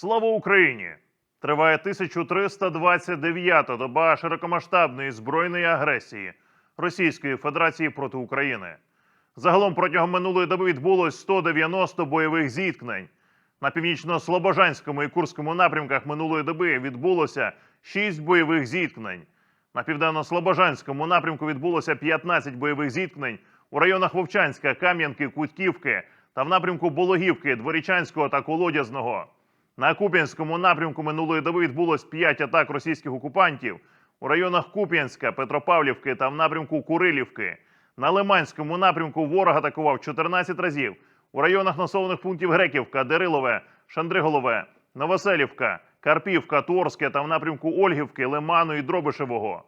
Слава Україні! Триває 1329-та доба широкомасштабної збройної агресії Російської Федерації проти України. Загалом протягом минулої доби відбулось 190 бойових зіткнень. На північно-слобожанському і Курському напрямках минулої доби відбулося 6 бойових зіткнень. На південно-слобожанському напрямку відбулося 15 бойових зіткнень у районах Вовчанська, Кам'янки, Кутьківки та в напрямку Бологівки, Дворічанського та Колодязного. На Куп'янському напрямку минулої доби відбулось 5 атак російських окупантів у районах Куп'янська, Петропавлівки та в напрямку Курилівки. На Лиманському напрямку ворог атакував 14 разів. У районах населених пунктів Греківка, Дерилове, Шандриголове, Новоселівка, Карпівка, Торське та в напрямку Ольгівки, Лиману і Дробишевого.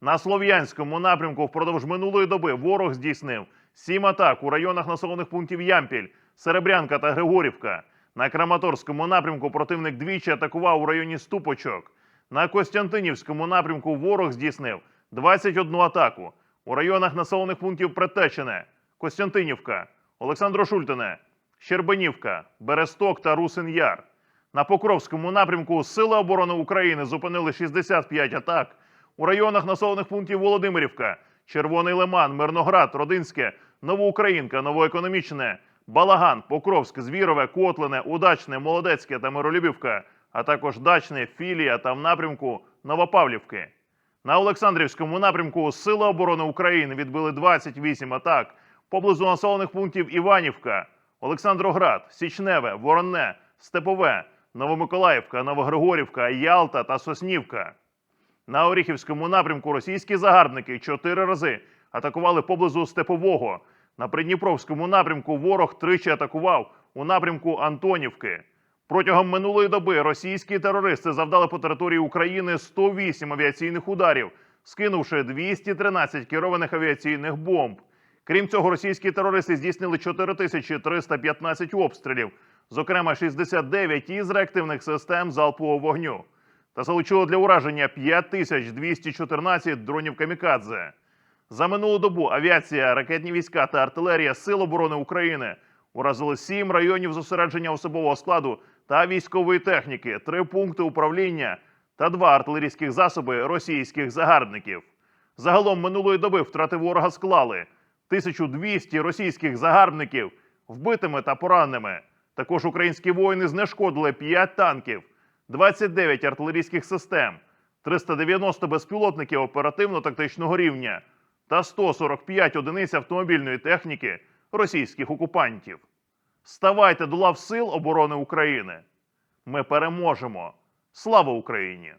На Слов'янському напрямку впродовж минулої доби ворог здійснив сім атак у районах населених пунктів Ямпіль, Серебрянка та Григорівка. На Краматорському напрямку противник двічі атакував у районі Ступочок. На Костянтинівському напрямку ворог здійснив 21 атаку у районах населених пунктів Претечене, Костянтинівка, Олександро-Шультине, Щербинівка, Бересток та Русин Яр. На Покровському напрямку Сили оборони України зупинили 65 атак у районах населених пунктів Володимирівка, Червоний Лиман, Мирноград, Родинське, Новоукраїнка, Новоекономічне, Балаган, Покровськ, Звірове, Котлине, Удачне, Молодецьке та Миролюбівка, а також Дачне, Філія та в напрямку Новопавлівки. На Олександрівському напрямку Сили оборони України відбили 28 атак поблизу населених пунктів Іванівка, Олександроград, Січневе, Воронне, Степове, Новомиколаївка, Новогригорівка, Ялта та Соснівка. На Оріхівському напрямку російські загарбники чотири рази атакували поблизу Степового. На Придніпровському напрямку ворог тричі атакував у напрямку Антонівки. Протягом минулої доби російські терористи завдали по території України 108 авіаційних ударів, скинувши 213 керованих авіаційних бомб. Крім цього, російські терористи здійснили 4315 обстрілів, зокрема 69 із реактивних систем залпового вогню, та залучили для ураження 5214 дронів камікадзе. За минулу добу авіація, ракетні війська та артилерія Сил оборони України уразили сім районів зосередження особового складу та військової техніки, три пункти управління та два артилерійських засоби російських загарбників. Загалом минулої доби втрати ворога склали 1200 російських загарбників вбитими та пораненими. Також українські воїни знешкодили 5 танків, 29 артилерійських систем, 390 безпілотників оперативно-тактичного рівня та 145 одиниць автомобільної техніки російських окупантів. Ставайте до лав Сил оборони України. Ми переможемо. Слава Україні!